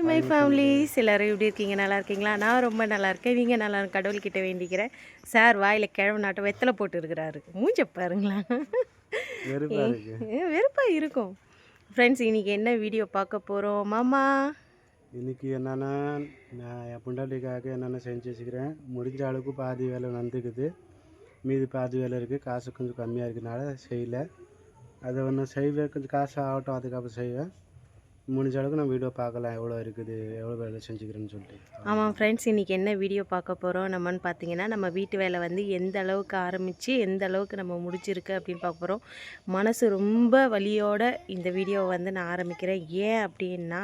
Hi my families எல்லாரும் எப்படி இருக்கீங்க. நல்லா இருக்கீங்களா? நான் ரொம்ப நல்லா இருக்கேன். நீங்கள் நல்லா கடவுள்கிட்ட வேண்டிக்கிறேன். சார் வாயில் கிழவு நாட்டம் வெத்தலை போட்டு இருக்கிறாரு மூஞ்ச பாருங்களா வெறுப்பாக இருக்கும். ஃப்ரெண்ட்ஸ் இன்னைக்கு என்ன வீடியோ பார்க்க போகிறோம் மாமா. இன்னைக்கு என்னன்னா நான் என் பொண்டாட்டிக்காக என்னென்ன செஞ்சு வச்சுக்கிறேன்? முடிஞ்ச அளவுக்கு பாதி வேலை வந்துக்குது. மீதி பாதி வேலை இருக்குது காசு கொஞ்சம் கம்மியாக இருக்கனால செய்யல. அதை ஒன்று செய்வேன். கொஞ்சம் காசு ஆகட்டும். அதுக்கப்புறம் செய்வேன். முடிஞ்ச அளவுக்கு நான் வீடியோ பார்க்கலாம் எவ்வளோ இருக்குது எவ்வளோ வேலை செஞ்சுக்கிறேன்னு சொல்லிட்டு. ஆமாம் ஃப்ரெண்ட்ஸ் இன்றைக்கி என்ன வீடியோ பார்க்க போகிறோம் நம்மன்னு பார்த்தீங்கன்னா நம்ம வீட்டு வேலை வந்து எந்த அளவுக்கு ஆரம்பித்து எந்த அளவுக்கு நம்ம முடிச்சிருக்கு அப்படின்னு பார்க்க போகிறோம் மனசு ரொம்ப வலியோட இந்த வீடியோவை வந்து நான் ஆரம்பிக்கிறேன். ஏன் அப்படின்னா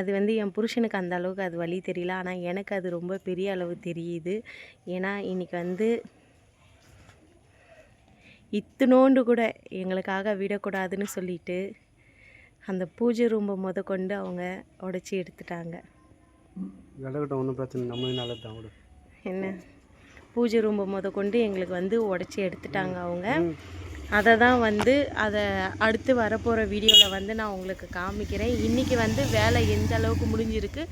அது வந்து என் புருஷனுக்கு அந்த அளவுக்கு அது வலி தெரியல. ஆனால் எனக்கு அது ரொம்ப பெரிய அளவு தெரியுது. ஏன்னா இன்றைக்கி வந்து இத்தினோண்டு கூட எங்களுக்காக விடக்கூடாதுன்னு சொல்லிட்டு அந்த பூஜை ரூம்பை முத கொண்டு அவங்க உடச்சி எடுத்துட்டாங்க. கிடக்கட்டும் ஒன்றும் பிரச்சனை நல்லது தான் விடு. என்ன? பூஜை ரூம்பை முத கொண்டு எங்களுக்கு வந்து உடச்சி எடுத்துட்டாங்க அவங்க. அதை தான் வந்து அதை அடுத்து வரப்போகிற வீடியோவில் வந்து நான் உங்களுக்கு காமிக்கிறேன். இன்றைக்கி வந்து வேலை எந்த அளவுக்கு முடிஞ்சிருக்கு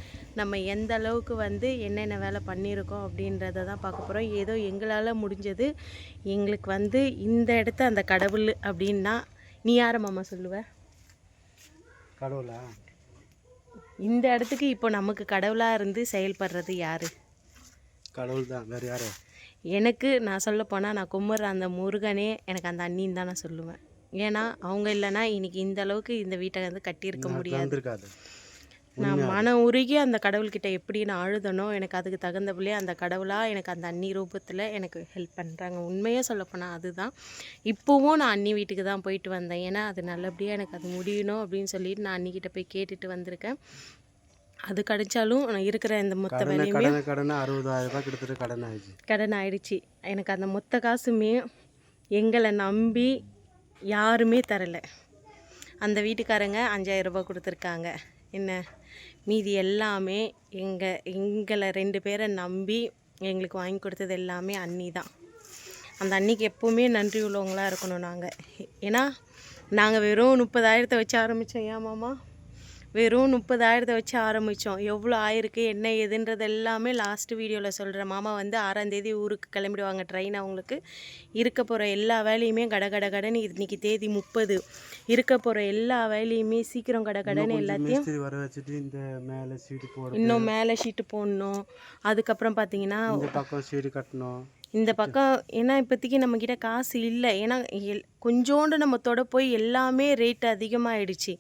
நம்ம எந்த அளவுக்கு வந்து என்னென்ன வேலை பண்ணியிருக்கோம் அப்படின்றத தான் பார்க்க போகிறோம் ஏதோ எங்களால் முடிஞ்சது எங்களுக்கு வந்து இந்த இடத்த அந்த கடவுள் அப்படின்னா நீ யாரை மாமா சொல்லுவ? கடவுளா? இந்த இடத்துக்கு இப்போ நமக்கு கடவுளாக இருந்து செயல்படுறது யார்? கடவுள் தான் வேறு யாரு? எனக்கு நான் சொல்ல போனால் நான் கும்பிட்ற அந்த முருகனே எனக்கு அந்த அண்ணின்னு தான் நான் சொல்லுவேன். ஏன்னா அவங்க இல்லைன்னா இன்னைக்கு இந்த அளவுக்கு இந்த வீட்டை வந்து கட்டியிருக்க முடியாது. நான் மன உருகி அந்த கடவுள்கிட்ட எப்படி நான் அழுதனோ எனக்கு அதுக்கு தகுந்தபடியே அந்த கடவுளாக எனக்கு அந்த அண்ணி ரூபத்தில் எனக்கு ஹெல்ப் பண்ணுறாங்க உண்மையாக சொல்லப்போனால் அதுதான். இப்போவும் நான் அண்ணி வீட்டுக்கு தான் போயிட்டு வந்தேன். ஏன்னா அது நல்லபடியாக எனக்கு அது முடியணும் அப்படின்னு சொல்லிட்டு நான் அண்ணிக்கிட்ட போய் கேட்டுட்டு வந்திருக்கேன். அது கிடைச்சாலும் நான் இருக்கிற இந்த மொத்த வேலையுமே கடனை கடனை அறுபதாயிரம் ரூபாய் கிட்டத்தட்ட கடன் ஆயிடுச்சு. கடன் ஆயிடுச்சு எனக்கு அந்த மொத்த காசுமே எங்களை நம்பி யாருமே தரலை. அந்த வீட்டுக்காரங்க அஞ்சாயிரம் ரூபாய் கொடுத்துருக்காங்க. என்ன? மீதி எல்லாமே எங்கள் எங்களை ரெண்டு பேரை நம்பி எங்களுக்கு வாங்கி கொடுத்தது எல்லாமே அண்ணி தான். அந்த அன்னிக்கு எப்போவுமே நன்றி உள்ளவங்களாக இருக்கணும் நாங்கள் ஏன்னா நாங்கள் வெறும் முப்பதாயிரத்தை வச்சு ஆரம்பித்தோம் ஏன் மாமா? வெறும் முப்பதாயிரத்தை வச்சு ஆரம்பித்தோம் எவ்வளோ ஆயிருக்கு என்ன ஏதுன்றது எல்லாமே லாஸ்ட் வீடியோவில் சொல்கிறேன் மாமா வந்து ஆறாந்தேதி ஊருக்கு கிளம்பிடுவாங்க. ட்ரெயின் அவங்களுக்கு இருக்க போகிற எல்லா வேலையுமே கட கட கடன்னு இன்னைக்கு தேதி முப்பது. இருக்க போகிற எல்லா வேலையுமே சீக்கிரம் கட கடன்னு எல்லாத்தையும் வர வச்சுட்டு இந்த மேலே சீட்டு போடணும் இன்னும் மேலே ஷீட்டு போடணும். அதுக்கப்புறம் பார்த்தீங்கன்னா பக்கம் சீடு கட்டணும். இந்த பக்கம் ஏன்னா இப்போதைக்கு நம்மக்கிட்ட காசு இல்லை. ஏன்னா எல் கொஞ்சோண்டு நம்ம தொட போய் எல்லாமே ரேட் அதிகமாகிடுச்சு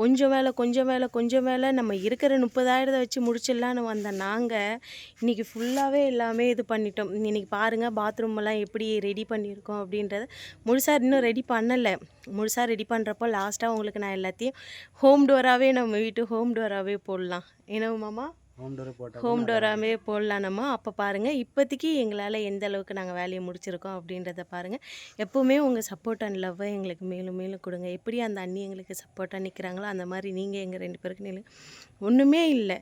கொஞ்சம் வேலை கொஞ்சம் வேலை கொஞ்சம் வேலை. நம்ம இருக்கிற முப்பதாயிரத்தை வச்சு முடிச்சிடலான்னு வந்த நாங்கள் இன்றைக்கி ஃபுல்லாகவே எல்லாமே இது பண்ணிட்டோம். இன்றைக்கி பாருங்கள் பாத்ரூம் எல்லாம் எப்படி ரெடி பண்ணியிருக்கோம் அப்படின்றத. முழுசாக இன்னும் ரெடி பண்ணலை. முழுசாக ரெடி பண்ணுறப்போ லாஸ்ட்டாக உங்களுக்கு நான் எல்லாத்தையும் ஹோம் டோராகவே நம்ம வீட்டு ஹோம் டோராகவே போடலாம். ஏன்னா மாமா ஹோம் டோராகவே போடலாம் நம்ம. அப்போ பாருங்கள் இப்போதைக்கு எங்களால் எந்த அளவுக்கு நாங்கள் வேலையை முடிச்சிருக்கோம் அப்படின்றத பாருங்கள் எப்போவுமே உங்கள் சப்போர்ட் அண்ட் லவ்வை எங்களுக்கு மேலும் மேலும் கொடுங்க. எப்படி அந்த அண்ணி எங்களுக்கு சப்போர்ட்டாக நிற்கிறாங்களோ அந்த மாதிரி நீங்கள் எங்கள் ரெண்டு பேருக்கு நில்லு. ஒன்றுமே இல்லை.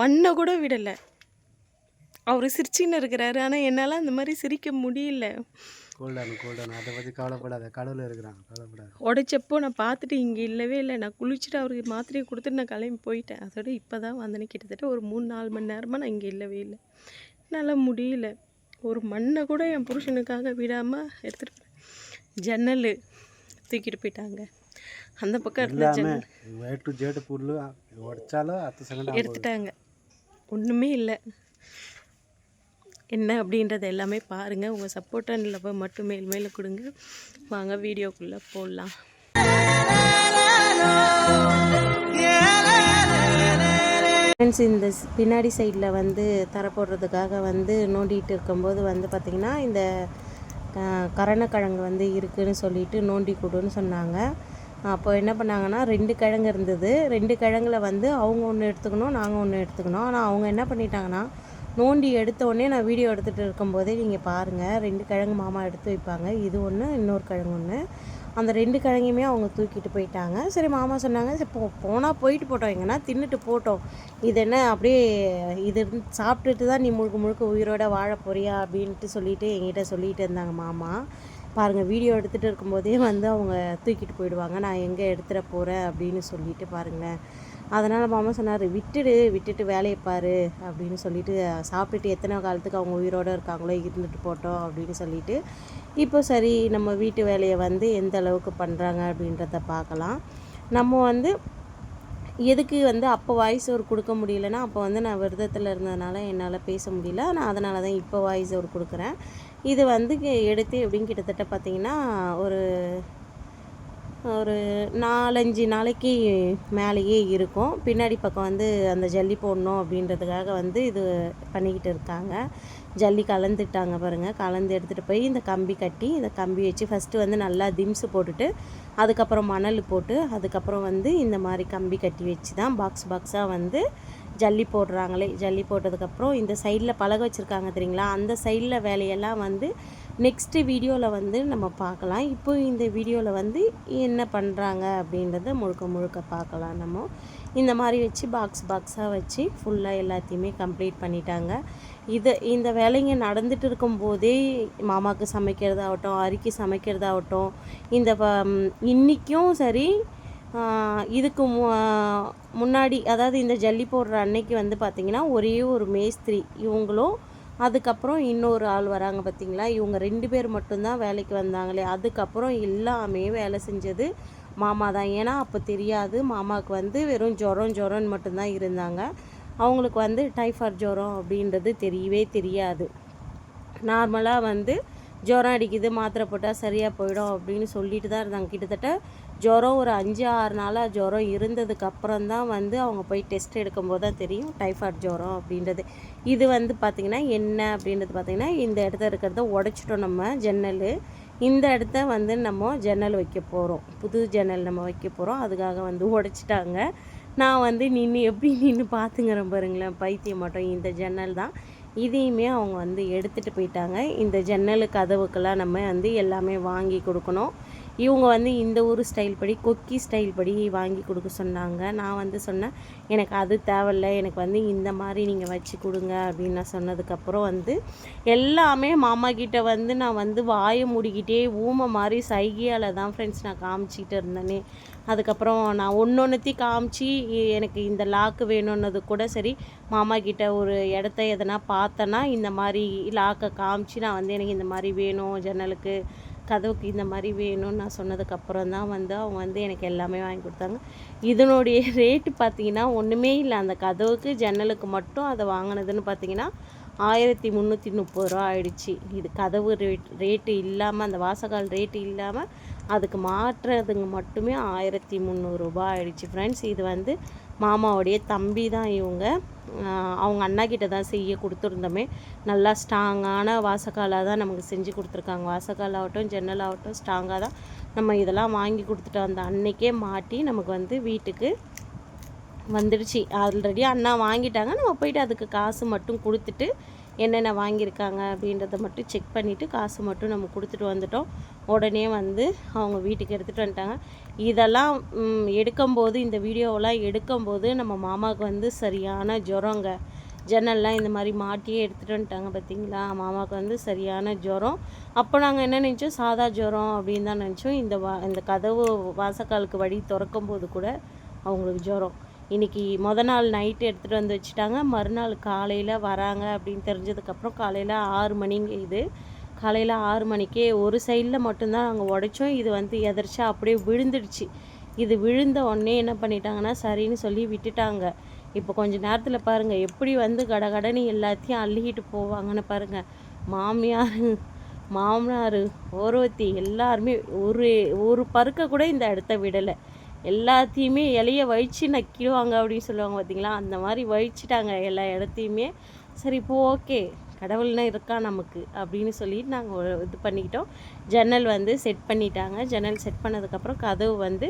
மண்ணை கூட விடலை. அவர் சிரிச்சின்னு இருக்கிறாரு. ஆனால் என்னால் அந்த மாதிரி சிரிக்க முடியல. கோல்டானு கோல்டானு அதை பற்றி கவலைப்படாத. கடவுள் இருக்கிறாங்க. கவலைப்படாத. உடைச்சப்போ நான் பார்த்துட்டு இங்கே இல்லவே இல்லை. நான் குளிச்சுட்டு அவருக்கு மாத்திரையை கொடுத்துட்டு நான் கிளம்பி போயிட்டேன். அதோட இப்போ தான் வந்தேனே. கிட்டத்தட்ட ஒரு மூணு நாலு மணி நேரமாக நான் இங்கே இல்லவே இல்லை. என்னால் முடியல. ஒரு மண்ணை கூட என் புருஷனுக்காக விடாமல் எடுத்துகிட்டு போய் ஜன்னல் தூக்கிட்டு போயிட்டாங்க. அந்த பக்கம் இருந்த எடுத்துட்டாங்க. ஒன்றுமே இல்லை. என்ன அப்படின்றத எல்லாமே பாருங்கள் உங்கள் சப்போர்ட் அண்ட் லவ்வை மட்டும் மேல் மேலே கொடுங்க. வாங்க வீடியோக்குள்ளே போடலாம் ஃப்ரெண்ட்ஸ் இந்த பின்னாடி சைடில் வந்து தர போடுறதுக்காக வந்து நோண்டிகிட்டு இருக்கும்போது வந்து பார்த்திங்கன்னா இந்த கரணக்கிழங்கு வந்து இருக்குன்னு சொல்லிட்டு நோண்டி கொடுன்னு சொன்னாங்க. அப்போ என்ன பண்ணாங்கன்னா ரெண்டு கிழங்கு இருந்தது. ரெண்டு கிழங்குல வந்து அவங்க ஒன்று எடுத்துக்கணும் நாங்கள் ஒன்று எடுத்துக்கணும். ஆனால் அவங்க என்ன பண்ணிட்டாங்கன்னா நோண்டி எடுத்த உடனே நான் வீடியோ எடுத்துகிட்டு இருக்கும்போதே நீங்கள் பாருங்கள் ரெண்டு கிழங்கு மாமா எடுத்து வைப்பாங்க. இது ஒன்று இன்னொரு கிழங்கு ஒன்று அந்த ரெண்டு கிழங்கையுமே அவங்க தூக்கிட்டு போயிட்டாங்க. சரி மாமா சொன்னாங்க சரி போ போனால் போயிட்டு போட்டோம். எங்கன்னா தின்னுட்டு போட்டோம். இது என்ன அப்படியே இது சாப்பிட்டுட்டு தான் நீ முழுக்க முழுக்க உயிரோட வாழ போறியா அப்படின்ட்டு சொல்லிட்டு எங்கிட்ட சொல்லிட்டு இருந்தாங்க மாமா. பாருங்கள் வீடியோ எடுத்துகிட்டு இருக்கும்போதே வந்து அவங்க தூக்கிட்டு போயிடுவாங்க. நான் எங்கே எடுத்துகிட போகிறேன் அப்படின்னு சொல்லிட்டு பாருங்கள் அதனால் மாமா சொன்னார் விட்டுடு விட்டுட்டு வேலையை பாரு அப்படின்னு சொல்லிட்டு சாப்பிட்டுட்டு எத்தனை காலத்துக்கு அவங்க உயிரோடு இருக்காங்களோ இருந்துட்டு போட்டோம் அப்படின்னு சொல்லிட்டு இப்போ சரி நம்ம வீட்டு வேலையை வந்து எந்த அளவுக்கு பண்ணுறாங்க அப்படின்றத பார்க்கலாம். நம்ம வந்து எதுக்கு வந்து அப்போ வாய்ஸ் ஓவர் கொடுக்க முடியலன்னா அப்போ வந்து நான் விரதத்தில் இருந்ததுனால என்னால் பேச முடியல. நான் அதனால தான் இப்போ வாய்ஸ் ஓவர் கொடுக்குறேன். இது வந்து எடுத்து எப்படின்னு கிட்டத்தட்ட பார்த்தீங்கன்னா ஒரு ஒரு நாலஞ்சு நாளைக்கு மேலேயே இருக்கும். பின்னாடி பக்கம் வந்து அந்த ஜல்லி போடணும் அப்படின்றதுக்காக வந்து இது பண்ணிக்கிட்டு இருக்காங்க. ஜல்லி கலந்துட்டாங்க பாருங்கள் கலந்து எடுத்துகிட்டு போய் இந்த கம்பி கட்டி இந்த கம்பி வச்சு ஃபஸ்ட்டு வந்து நல்லா திம்ஸு போட்டுட்டு அதுக்கப்புறம் மணல் போட்டு அதுக்கப்புறம் வந்து இந்த மாதிரி கம்பி கட்டி வச்சு தான் பாக்ஸ் பாக்ஸாக வந்து ஜல்லி போடுறாங்களே. ஜல்லி போட்டதுக்கப்புறம் இந்த சைடில் பழக வச்சுருக்காங்க தெரியுங்களா? அந்த சைடில் வேலையெல்லாம் வந்து நெக்ஸ்ட்டு வீடியோவில் வந்து நம்ம பார்க்கலாம். இப்போ இந்த வீடியோவில் வந்து என்ன பண்ணுறாங்க அப்படின்றத முழுக்க முழுக்க பார்க்கலாம் நம்ம. இந்த மாதிரி வச்சு பாக்ஸ் பாக்ஸாக வச்சு ஃபுல்லாக எல்லாத்தையுமே கம்ப்ளீட் பண்ணிட்டாங்க. இது இந்த வேலைங்க நடந்துட்டு இருக்கும்போதே மாமாவுக்கு சமைக்கிறதாகட்டும் அரிக்கு சமைக்கிறதாகட்டும் இந்த இன்றைக்கும் சரி இதுக்கு மு- முன்னாடி அதாவது இந்த ஜல்லி போடுற அன்னைக்கு வந்து பார்த்திங்கன்னா ஒரே ஒரு மேஸ்திரி இவங்களும் அதுக்கப்புறம் இன்னொரு ஆள் வராங்க பார்த்தீங்களா? இவங்க ரெண்டு பேர் மட்டும்தான் வேலைக்கு வந்தாங்களே. அதுக்கப்புறம் எல்லாமே வேலை செஞ்சது மாமா தான். ஏன்னா அப்போ தெரியாது. மாமாவுக்கு வந்து வெறும் ஜுரம் ஜுரம்னு மட்டும்தான் இருந்தாங்க. அவங்களுக்கு வந்து டைஃபாய்ட் ஜுரம் அப்படின்றது தெரியவே தெரியாது. நார்மலாக வந்து ஜுரம் அடிக்குது மாத்திரை போட்டால் சரியாக போயிடும் அப்படின்னு சொல்லிட்டு தான் இருந்தாங்க. கிட்டத்தட்ட ஜுரம் ஒரு அஞ்சு ஆறு நாளாக ஜுரம் இருந்ததுக்கப்புறம் தான் வந்து அவங்க போய் டெஸ்ட் எடுக்கும்போது தான் தெரியும். டைஃபாய்ட் ஜுரம் அப்படின்றது. இது வந்து பார்த்திங்கன்னா என்ன அப்படின்றது பார்த்திங்கன்னா இந்த இடத்த இருக்கிறத உடச்சிட்டோம் நம்ம ஜன்னல். இந்த இடத்த வந்து நம்ம ஜன்னல் வைக்க போகிறோம் புது ஜன்னல் நம்ம வைக்க போகிறோம் அதுக்காக வந்து உடச்சிட்டாங்க. நான் வந்து நின்று எப்படி நின்று பார்த்துங்கிறேன் பாருங்களேன். பைத்தியம் மட்டும் இந்த ஜன்னல் தான். இதையுமே அவங்க வந்து எடுத்துகிட்டு போயிட்டாங்க. இந்த ஜன்னல் கதவுக்கெல்லாம் நம்ம வந்து எல்லாமே வாங்கி கொடுக்கணும். இவங்க வந்து இந்த ஊர் ஸ்டைல் படி கொக்கி ஸ்டைல் படி வாங்கி கொடுக்க சொன்னாங்க. நான் வந்து சொன்னேன் எனக்கு அது தேவையில்ல. எனக்கு வந்து இந்த மாதிரி நீங்கள் வச்சு கொடுங்க அப்படின்னு நான் சொன்னதுக்கப்புறம் வந்து எல்லாமே மாமா கிட்டே வந்து நான் வந்து வாயை மூடிக்கிட்டே ஊமை மாதிரி சைகையால் தான் ஃப்ரெண்ட்ஸ் நான் காமிச்சிக்கிட்டு இருந்தேனே. அதுக்கப்புறம் நான் ஒன்று ஒன்றுத்தையும் காமிச்சு எனக்கு இந்த லாக்கு வேணும்னது கூட சரி மாமா கிட்ட ஒரு இடத்த எதனா பார்த்தேன்னா இந்த மாதிரி லாக்கை காமிச்சு நான் வந்து எனக்கு இந்த மாதிரி வேணும் ஜன்னலுக்கு கதவுக்கு இந்த மாதிரி வேணும்னு நான் சொன்னதுக்கப்புறம் தான் வந்து அவங்க வந்து எனக்கு எல்லாமே வாங்கி கொடுத்தாங்க. இதனுடைய ரேட்டு பார்த்தீங்கன்னா ஒன்றுமே இல்லை. அந்த கதவுக்கு ஜன்னலுக்கு மட்டும் அதை வாங்கினதுன்னு பார்த்தீங்கன்னா ஆயிரத்தி முந்நூற்றி முப்பது ரூபா ஆயிடுச்சு. இது கதவு ரேட் ரேட்டு இல்லாமல் அந்த வாசகால் ரேட்டு இல்லாமல் அதுக்கு மாற்றுறதுங்க மட்டுமே ஆயிரத்தி முந்நூறுரூபா ஆயிடுச்சு ஃப்ரெண்ட்ஸ் இது வந்து மாமாவுடைய தம்பி தான் இவங்க. அவங்க அண்ணா கிட்ட தான் செய்ய கொடுத்துருந்தோமே. நல்லா ஸ்ட்ராங்கான வாசக்காலாக தான் நமக்கு செஞ்சு கொடுத்துருக்காங்க. வாசக்கால் ஆகட்டும் ஜன்னல் ஆகட்டும் ஸ்ட்ராங்காக தான் நம்ம இதெல்லாம் வாங்கி கொடுத்துட்டு அந்த அன்னைக்கே மாட்டி நமக்கு வந்து வீட்டுக்கு வந்துடுச்சு. ஆல்ரெடி அண்ணா வாங்கிட்டாங்க. நம்ம போயிட்டு அதுக்கு காசு மட்டும் கொடுத்துட்டு என்னென்ன வாங்கியிருக்காங்க அப்படின்றத மட்டும் செக் பண்ணிவிட்டு காசு மட்டும் நம்ம கொடுத்துட்டு வந்துட்டோம். உடனே வந்து அவங்க வீட்டுக்கு எடுத்துகிட்டு வந்துட்டாங்க. இதெல்லாம் எடுக்கும்போது இந்த வீடியோவெல்லாம் எடுக்கும்போது நம்ம மாமாவுக்கு வந்து சரியான ஜுரங்க. ஜன்னல்லாம் இந்த மாதிரி மாட்டியே எடுத்துகிட்டு வந்துட்டாங்க பார்த்தீங்களா? மாமாவுக்கு வந்து சரியான ஜுரம். அப்போ நாங்கள் என்ன நினச்சோம்? சாதா ஜுரம் அப்படின்னு தான் நினச்சோம். இந்த வா இந்த கதவு வாசக்காலுக்கு வழி திறக்கும் போது கூட அவங்களுக்கு ஜுரம். இன்னைக்கு முத நாள் நைட்டு எடுத்துகிட்டு வந்து வச்சுட்டாங்க. மறுநாள் காலையில் வராங்க அப்படின்னு தெரிஞ்சதுக்கப்புறம் காலையில் ஆறு மணிங்க இது. காலையில் ஆறு மணிக்கே ஒரு சைடில் மட்டும்தான் நாங்கள் உடைச்சோம். இது வந்து எதிர்ச்சா அப்படியே விழுந்துடுச்சு. இது விழுந்த உடனே என்ன பண்ணிட்டாங்கன்னா சரின்னு சொல்லி விட்டுட்டாங்க. இப்போ கொஞ்ச நேரத்தில் பாருங்கள் எப்படி வந்து கடகடன்னு எல்லாத்தையும் அள்ளிக்கிட்டு போவாங்கன்னு பாருங்கள் மாமியார் மாமனார் ஓரவத்தி எல்லாருமே ஒரு ஒரு பருக்க கூட இந்த இடத்த விடலை. எல்லாத்தையுமே இலைய வழிச்சு நக்கிடுவாங்க அப்படின்னு சொல்லுவாங்க பார்த்தீங்களா அந்த மாதிரி வழிச்சிட்டாங்க எல்லா இடத்தையுமே. சரி இப்போ ஓகே கடவுள்னா இருக்கா நமக்கு? அப்படின்னு சொல்லி நாங்கள் இது பண்ணிக்கிட்டோம். ஜன்னல் வந்து செட் பண்ணிட்டாங்க. ஜன்னல் செட் பண்ணதுக்கப்புறம் கதவு வந்து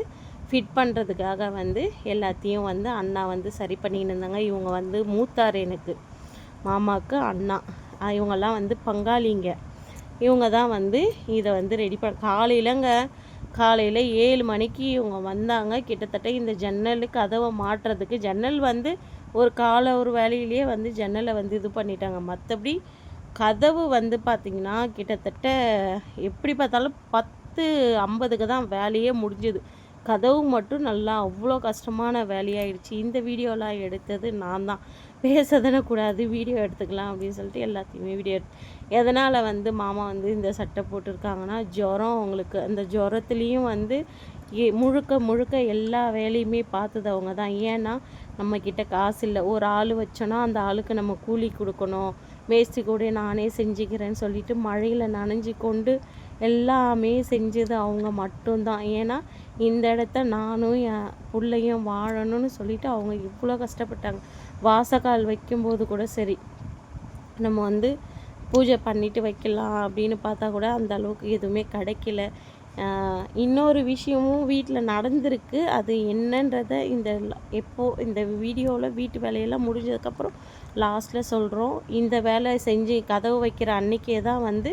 ஃபிட் பண்ணுறதுக்காக வந்து எல்லாத்தையும் வந்து அண்ணா வந்து சரி பண்ணிக்கிட்டு இருந்தாங்க. இவங்க வந்து மூத்தார் எனக்கு. மாமாவுக்கு அண்ணா. இவங்கெல்லாம் வந்து பங்காளிங்க. இவங்க தான் வந்து இதை வந்து ரெடி பண்ண காலையிலங்க காலையில் ஏழு மணிக்கு இவங்க வந்தாங்க. கிட்டத்தட்ட இந்த ஜன்னல் கதவை மாட்டுறதுக்கு ஜன்னல் வந்து ஒரு காலை ஒரு வேலையிலேயே வந்து ஜன்னலை வந்து இது பண்ணிட்டாங்க. மற்றபடி கதவு வந்து பார்த்திங்கன்னா கிட்டத்தட்ட எப்படி பார்த்தாலும் பத்து ஐம்பதுக்கு தான் வேலையே முடிஞ்சுது. கதவு மட்டும் நல்லா அவ்வளோ கஷ்டமான வேலையாயிடுச்சு. இந்த வீடியோலாம் எடுத்தது நான் தான். பேச தானே கூடாது வீடியோ எடுத்துக்கலாம் அப்படின்னு சொல்லிட்டு எல்லாத்தையுமே வீடியோ எடுத்து எதனால் வந்து மாமா வந்து இந்த சட்டை போட்டிருக்காங்கன்னா ஜுரம் அவங்களுக்கு அந்த ஜுரத்துலேயும் வந்து முழுக்க முழுக்க எல்லா வேலையுமே பார்த்தது அவங்க தான். ஏன்னா நம்மக்கிட்ட காசு இல்லை. ஒரு ஆள் வச்சோன்னா அந்த ஆளுக்கு நம்ம கூலி கொடுக்கணும். மேஸ்திரி கூட நானே செஞ்சுக்கிறேன்னு சொல்லிட்டு மழையில் நனைஞ்சு கொண்டு எல்லாமே செஞ்சது அவங்க மட்டும்தான். ஏன்னா இந்த இடத்த நானும் என் பிள்ளையும் வாழணும்னு சொல்லிட்டு அவங்க இவ்வளோ கஷ்டப்பட்டாங்க. வாசக்கால் வைக்கும்போது கூட சரி நம்ம வந்து பூஜை பண்ணிட்டு வைக்கலாம் அப்படின்னு பார்த்தா கூட அந்த அளவுக்கு எதுவுமே கிடைக்கல. இன்னொரு விஷயமும் வீட்டில் நடந்திருக்கு. அது என்னன்றதை இந்த எப்போது எப்போ இந்த வீடியோவில் வீட்டு வேலையெல்லாம் முடிஞ்சதுக்கப்புறம் லாஸ்ட்டில் சொல்கிறோம் இந்த வேலை செஞ்சு கதவு வைக்கிற அன்னைக்கே தான் வந்து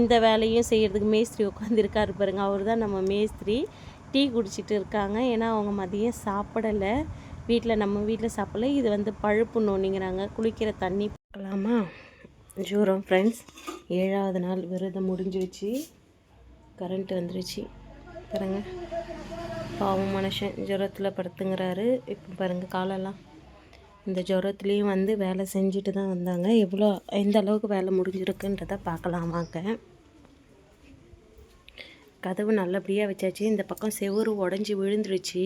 இந்த வேலையும் செய்கிறதுக்கு மேஸ்திரி உட்காந்துருக்காரு பாருங்க. அவர் தான் நம்ம மேஸ்திரி. டீ குடிச்சிட்டு இருக்காங்க. ஏன்னா அவங்க மதியம் சாப்பிடலை. வீட்டில் நம்ம வீட்டில் சாப்பிடல. இது வந்து பழுப்பு நோண்டிங்கிறாங்க குளிக்கிற தண்ணி. பார்க்கலாமா? ஜூரம் ஃப்ரெண்ட்ஸ் ஏழாவது நாள் விரதம் முடிஞ்சிருச்சு. கரண்ட் வந்துருச்சு. பாருங்கள் பாவம் மனுஷன் ஜுரத்தில் படுத்துங்கிறாரு. இப்போ பாருங்கள் காலெல்லாம். இந்த ஜுரத்துலேயும் வந்து வேலை செஞ்சுட்டு தான் வந்தாங்க. எவ்வளோ எந்த அளவுக்கு வேலை முடிஞ்சிருக்குன்றதை பார்க்கலாமாங்க கதவு நல்லபடியாக வச்சாச்சு. இந்த பக்கம் செவுரு உடஞ்சி விழுந்துருச்சு.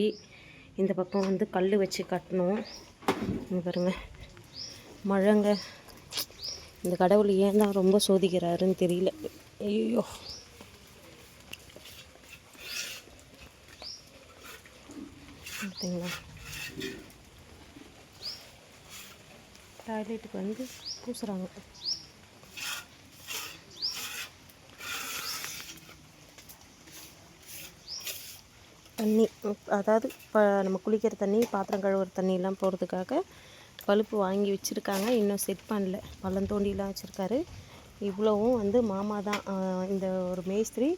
இந்த பக்கம் வந்து கல் வச்சு கட்டணும். பாருங்கள் பாருங்க. மழைங்க. இந்த கடவுள் ஏன் தான் ரொம்ப சோதிக்கிறாருன்னு தெரியல. ஐயோ. பார்த்தீங்களா? டாய்லெட்டுக்கு வந்து பூசுகிறாங்க தண்ணி அதாவது இப்போ நம்ம குளிக்கிற தண்ணி பாத்திரம் கழுவுற தண்ணியெலாம் போகிறதுக்காக பழுப்பு வாங்கி வச்சுருக்காங்க. இன்னும் செட் பண்ணல. பள்ளம் தோண்டிலாம் வச்சுருக்காரு. இவ்வளவும் வந்து மாமா தான் இந்த ஒரு மேஸ்திரி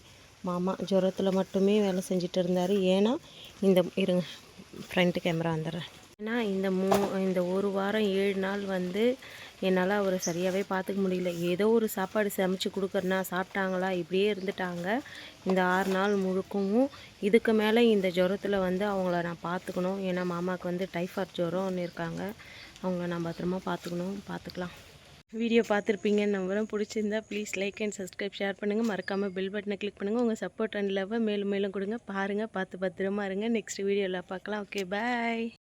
மாமா. ஜுரத்தில் மட்டுமே வேலை செஞ்சுட்டு இருந்தார். ஏன்னா இந்த இருங்க. ஃப்ரண்ட் கேமரா வந்துடுறேன். ஏன்னா இந்த மூ இந்த ஒரு வாரம் ஏழு நாள் வந்து என்னால் அவரை சரியாகவே பார்த்துக்க முடியல. ஏதோ ஒரு சாப்பாடு சமைச்சு கொடுக்குறனா சாப்பிட்டாங்களா இப்படியே இருந்துட்டாங்க. இந்த ஆறு நாள் முழுக்கவும் இதுக்கு மேலே இந்த ஜுரத்தில் வந்து அவங்கள நான் பார்த்துக்கணும். ஏன்னா மாமாவுக்கு வந்து டைஃபாய்ட் ஜுரம்னு இருக்காங்க. அவங்கள நான் பத்திரமா பார்த்துக்கணும். பார்த்துக்கலாம். வீடியோ பார்த்துருப்பீங்கன்னு நம்புறேன் பிடிச்சிருந்தா please like and subscribe share பண்ணுங்கள் மறக்காமல் பெல் பட்டனை கிளிக் பண்ணுங்கள் உங்கள் சப்போர்ட் அண்ட் லவ்வை மேலும் மேலும் கொடுங்க. பாருங்கள் பார்த்து பத்திரமா இருங்க. நெக்ஸ்ட் வீடியோவில் பார்க்கலாம். Okay bye